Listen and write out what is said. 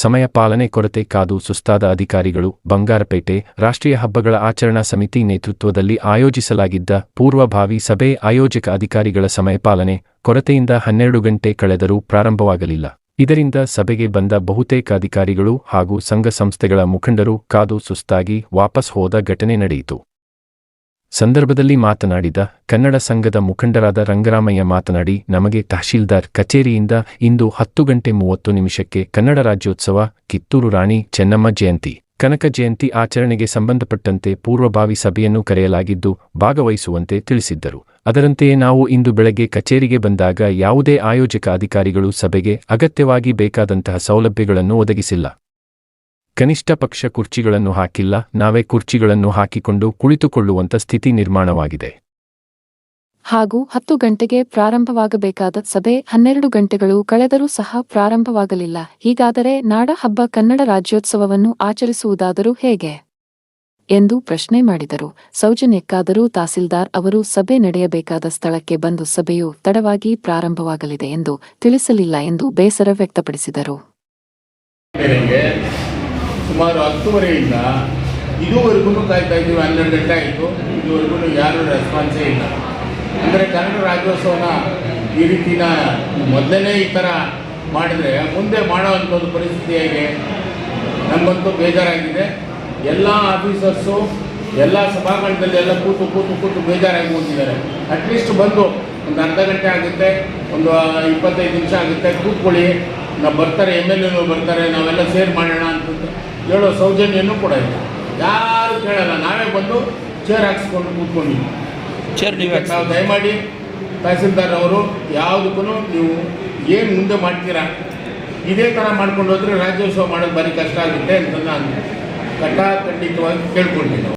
ಸಮಯ ಪಾಲನೆ ಕೊರತೆ ಕಾದು ಸುಸ್ತಾದ ಅಧಿಕಾರಿಗಳು, ಬಂಗಾರಪೇಟೆ, ರಾಷ್ಟ್ರೀಯ ಹಬ್ಬಗಳ ಆಚರಣಾ ಸಮಿತಿ ನೇತೃತ್ವದಲ್ಲಿ ಆಯೋಜಿಸಲಾಗಿದ್ದ ಪೂರ್ವಭಾವಿ ಸಭೆ ಆಯೋಜಕ ಅಧಿಕಾರಿಗಳ ಸಮಯ ಪಾಲನೆ ಕೊರತೆಯಿಂದ ಹನ್ನೆರಡು ಗಂಟೆ ಕಳೆದರೂ ಪ್ರಾರಂಭವಾಗಲಿಲ್ಲ. ಇದರಿಂದ ಸಭೆಗೆ ಬಂದ ಬಹುತೇಕ ಅಧಿಕಾರಿಗಳು ಹಾಗೂ ಸಂಘ ಸಂಸ್ಥೆಗಳ ಮುಖಂಡರು ಕಾದು ಸುಸ್ತಾಗಿ ವಾಪಸ್ ಹೋದ ಘಟನೆ ನಡೆಯಿತು. ಸಂದರ್ಭದಲ್ಲಿ ಮಾತನಾಡಿದ ಕನ್ನಡ ಸಂಘದ ಮುಖಂಡರಾದ ರಂಗರಾಮಯ್ಯ ಮಾತನಾಡಿ, ನಮಗೆ ತಹಶೀಲ್ದಾರ್ ಕಚೇರಿಯಿಂದ ಇಂದು ಹತ್ತು ಗಂಟೆ ಮೂವತ್ತು ನಿಮಿಷಕ್ಕೆ ಕನ್ನಡ ರಾಜ್ಯೋತ್ಸವ, ಕಿತ್ತೂರು ರಾಣಿ ಚೆನ್ನಮ್ಮ ಜಯಂತಿ. ಕನಕ ಜಯಂತಿ ಆಚರಣೆಗೆ ಸಂಬಂಧಪಟ್ಟಂತೆ ಪೂರ್ವಭಾವಿ ಸಭೆಯನ್ನು ಕರೆಯಲಾಗಿದ್ದು, ಭಾಗವಹಿಸುವಂತೆ ತಿಳಿಸಿದ್ದರು. ಅದರಂತೆಯೇ ನಾವು ಇಂದು ಬೆಳಗ್ಗೆ ಕಚೇರಿಗೆ ಬಂದಾಗ ಯಾವುದೇ ಆಯೋಜಕ ಅಧಿಕಾರಿಗಳು ಸಭೆಗೆ ಅಗತ್ಯವಾಗಿ ಬೇಕಾದಂತಹ ಸೌಲಭ್ಯಗಳನ್ನು ಒದಗಿಸಿಲ್ಲ. ಕನಿಷ್ಠ ಪಕ್ಷ ಕುರ್ಚಿಗಳನ್ನು ಹಾಕಿಲ್ಲ, ನಾವೇ ಕುರ್ಚಿಗಳನ್ನು ಹಾಕಿಕೊಂಡು ಕುಳಿತುಕೊಳ್ಳುವಂತ ಸ್ಥಿತಿ ನಿರ್ಮಾಣವಾಗಿದೆ. ಹಾಗೂ ಹತ್ತು ಗಂಟೆಗೆ ಪ್ರಾರಂಭವಾಗಬೇಕಾದ ಸಭೆ ಹನ್ನೆರಡು ಗಂಟೆಗಳು ಕಳೆದರೂ ಸಹ ಪ್ರಾರಂಭವಾಗಲಿಲ್ಲ. ಹೀಗಾದರೆ ನಾಡ ಹಬ್ಬ ಕನ್ನಡ ರಾಜ್ಯೋತ್ಸವವನ್ನು ಆಚರಿಸುವುದಾದರೂ ಹೇಗೆ? ಎಂದು ಪ್ರಶ್ನೆ ಮಾಡಿದರು. ಸೌಜನ್ಯಕ್ಕಾದರೂ ತಹಸೀಲ್ದಾರ್ ಅವರು ಸಭೆ ನಡೆಯಬೇಕಾದ ಸ್ಥಳಕ್ಕೆ ಬಂದು ಸಭೆಯು ತಡವಾಗಿ ಪ್ರಾರಂಭವಾಗಲಿದೆ ಎಂದು ತಿಳಿಸಲಿಲ್ಲ ಎಂದು ಬೇಸರ ವ್ಯಕ್ತಪಡಿಸಿದರು. ಸುಮಾರು ಹತ್ತುವರೆಯಿಂದ ಇದುವರೆಗೂ ಕಾಯ್ತಾ ಇದ್ದೀವಿ ಹನ್ನೆರಡು ಗಂಟೆ ಆಯಿತು, ಇದುವರೆಗೂ ಯಾರೂ ರೆಸ್ಪಾನ್ಸೇ ಇಲ್ಲ. ಅಂದರೆ ಕನ್ನಡ ರಾಜ್ಯೋತ್ಸವನ ಈ ರೀತಿನ ಮೊದಲನೇ ಈ ಥರ ಮಾಡಿದರೆ ಮುಂದೆ ಮಾಡೋ ಅಂಥದ್ದು ಪರಿಸ್ಥಿತಿ ಹೇಗೆ? ನಮಗಂತೂ ಬೇಜಾರಾಗಿದೆ. ಎಲ್ಲ ಆಫೀಸರ್ಸು ಎಲ್ಲ ಸಭಾಂಗಣದಲ್ಲಿ ಎಲ್ಲ ಕೂತು ಕೂತು ಕೂತು ಬೇಜಾರಾಗಿ ಹೋಗಿದ್ದಾರೆ. ಅಟ್ಲೀಸ್ಟ್ ಬಂದು ಒಂದು ಅರ್ಧ ಗಂಟೆ ಆಗುತ್ತೆ, ಒಂದು ಇಪ್ಪತ್ತೈದು ನಿಮಿಷ ಆಗುತ್ತೆ. ಕೂತ್ಕೊಳ್ಳಿ. ನಾವು ಬರ್ತಾರೆ ಎಂ ಎಲ್ ಎನು ಬರ್ತಾರೆ, ನಾವೆಲ್ಲ ಸೇರ್ ಮಾಡೋಣ ಅಂತ ಹೇಳೋ ಸೌಜನ್ಯನೂ ಕೂಡ ಇಲ್ಲ. ಯಾರು ಕೇಳಲ್ಲ ನಾವೇ ಬಂದು ಚೇರ್ ಹಾಕಿಸ್ಕೊಂಡು ಕೂತ್ಕೊಂಡಿದ್ವಿ. ಚೇರ್ ನೀವು. ನಾವು ದಯಮಾಡಿ ತಹಸೀಲ್ದಾರ್ ಅವರು ಯಾವುದಕ್ಕೂ ನೀವು ಏನು ಮುಂದೆ ಮಾಡ್ತೀರಾ? ಇದೇ ಥರ ಮಾಡ್ಕೊಂಡು ಹೋದ್ರೆ ರಾಜ್ಯೋತ್ಸವ ಮಾಡೋದು ಭಾರಿ ಕಷ್ಟ ಆಗುತ್ತೆ ಅಂತ ನಾನು ಕಟ್ಟಾ ಖಂಡಿತವಾಗಿ ಕೇಳ್ಕೊಳ್ತೀನಿ